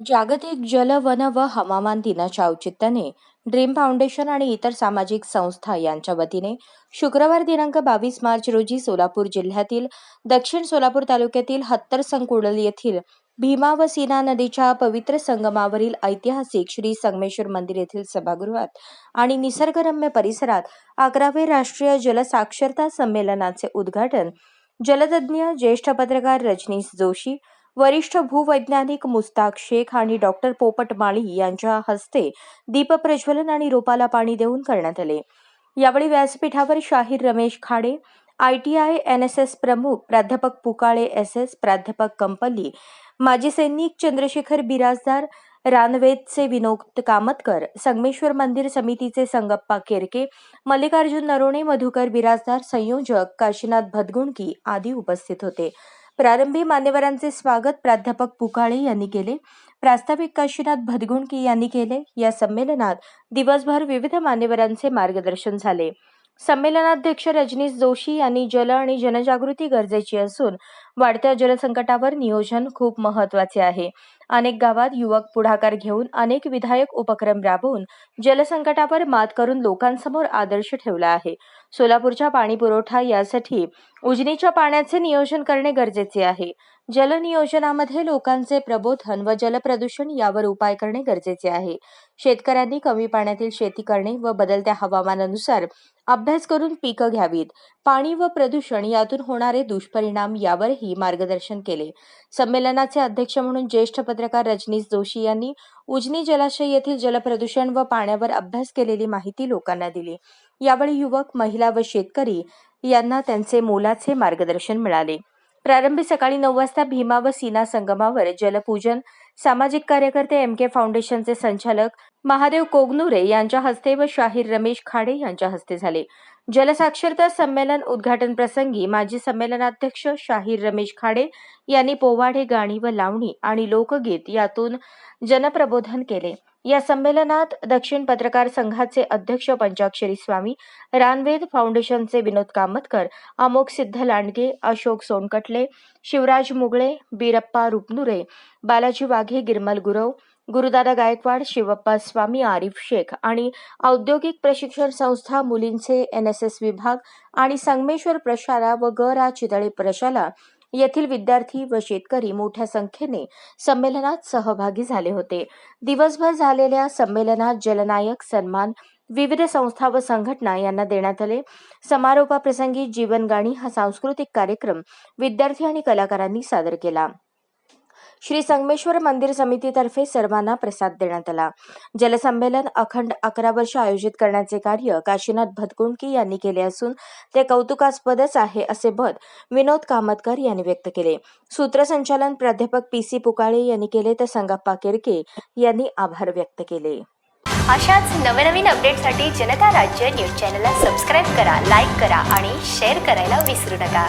जागतिक जल वन व हवामान दिनाच्या औचित्याने ड्रीम फाउंडेशन आणि इतर सामाजिक संस्था यांच्या वतीने शुक्रवार दिनांक बावीस मार्च रोजी सोलापूर जिल्ह्यातील दक्षिण सोलापूर तालुक्यातील हत्तर संकुडल येथील भीमा व सीना नदीच्या पवित्र संगमावरील ऐतिहासिक श्री संगमेश्वर मंदिर येथील सभागृहात आणि निसर्गरम्य परिसरात अकरावे राष्ट्रीय जलसाक्षरता संमेलनाचे उद्घाटन जलतज्ज्ञ ज्येष्ठ पत्रकार रजनीश जोशी वरिष्ठ भूवैज्ञानिक मुस्ताक शेख आणि डॉक्टर पोपट माळी यांच्या हस्ते दीपप्रज्वलन आणि रोपाला पाणी देऊन करण्यात आले. यावेळी व्यासपीठावर शाहीर Ramesh Khade ITI N S S प्रमुख प्राध्यापक पुकाळे एस एस प्राध्यापक कंपल्ली माजी सैनिक चंद्रशेखर बिराजदार रानवेदचे विनोद कामतकर संगमेश्वर मंदिर समितीचे संगप्पा केरके मल्लिकार्जुन नरोणे मधुकर बिराजदार संयोजक काशीनाथ भदगुंडकी आदी उपस्थित होते. प्रारंभी मान्यवरांचे स्वागत प्राध्यापक पुकाळे यांनी केले. प्रास्ताविक काशीनाथ भदगुणकी यांनी केले. या संमेलनात दिवसभर विविध मान्यवरांचे मार्गदर्शन झाले. संमेलनाध्यक्ष रजनीश जोशी यांनी जल आणि जनजागृती गरजेची असून वाढत्या जलसंकटावर नियोजन खूप महत्त्वाचे आहे. अनेक गावात युवक पुढाकार घेऊन अनेक विधायक उपक्रम राबवून जलसंकटावर मात करून लोकांसमोर आदर्श ठेवला आहे. सोलापूरच्या पाणी पुरवठा यासाठी उजनीच्या पाण्याचे नियोजन करणे गरजेचे आहे. जलनियोजनामध्ये लोकांचे प्रबोधन व जलप्रदूषण यावर उपाय करणे गरजेचे आहे. शेतकऱ्यांनी कमी पाण्यातील शेती करणे व बदलत्या हवामानानुसार अभ्यास करून पिकं घ्यावीत. पाणी व प्रदूषण यातून होणारे दुष्परिणाम यावरही यांनीही मार्गदर्शन केले. संमेलनाचे अध्यक्ष म्हणून ज्येष्ठ पत्रकार रजनीश जोशी यांनी उजनी जलाशय येथील जलप्रदूषण व पाण्यावर अभ्यास केलेली माहिती लोकांना दिली. यावेळी युवक महिला व शेतकरी यांना त्यांचे मोलाचे मार्गदर्शन मिळाले. प्रारंभी सकाळी नऊ वाजता भीमा व सीना संगमावर जलपूजन सामाजिक कार्यकर्ते एम के फाउंडेशनचे संचालक महादेव कोगनुरे यांच्या हस्ते व शाहीर रमेश खाडे यांच्या हस्ते झाले. जलसाक्षरता संमेलन उद्घाटन प्रसंगी माजी संमेलनाध्यक्ष शाहीर रमेश खाडे यांनी पोवाडे गाणी व लावणी आणि लोकगीत यातून जनप्रबोधन केले. या संमेलनात दक्षिण पत्रकार संघाचे अध्यक्ष पंचाक्षरी स्वामी रानवेद फाउंडेशनचे विनोद कामतकर अमोक सिद्ध लांडगे अशोक सोनकटले शिवराज मुगळे बीरप्पा रुपनुरे बालाजी वाघे गिरमल गुरव गुरुदादा गायकवाड शिवप्पा स्वामी आरिफ शेख आणि औद्योगिक प्रशिक्षण संस्था मुलींचे एन एस एस विभाग आणि संगमेश्वर प्रशाला व ग रा चितळे प्रशाला येथील विद्यार्थी व शेतकरी मोठ्या संख्येने संमेलनात सहभागी झाले होते. दिवसभर झालेल्या संमेलनात जलनायक सन्मान विविध संस्था व संघटना यांना देण्यात आले. समारोपाप्रसंगी जीवनगाणी हा सांस्कृतिक कार्यक्रम विद्यार्थी आणि कलाकारांनी सादर केला. श्री संगमेश्वर मंदिर समितीतर्फे सर्वांना प्रसाद देण्यात आला. जलसंमेलन अखंड अकरा वर्ष आयोजित करण्याचे कार्य काशीनाथ भतकुंडकी यांनी केले असून ते कौतुकास्पदच आहे असे मत विनोद कामतकर यांनी व्यक्त केले. सूत्रसंचालन प्राध्यापक पी सी पुकाळे यांनी केले तर संगप्पा केरके यांनी आभार व्यक्त केले. अशाच नवनवीन अपडेटसाठी जनता राज्य न्यूज चॅनलला सबस्क्राईब करा लाईक करा आणि शेअर करायला विसरू नका.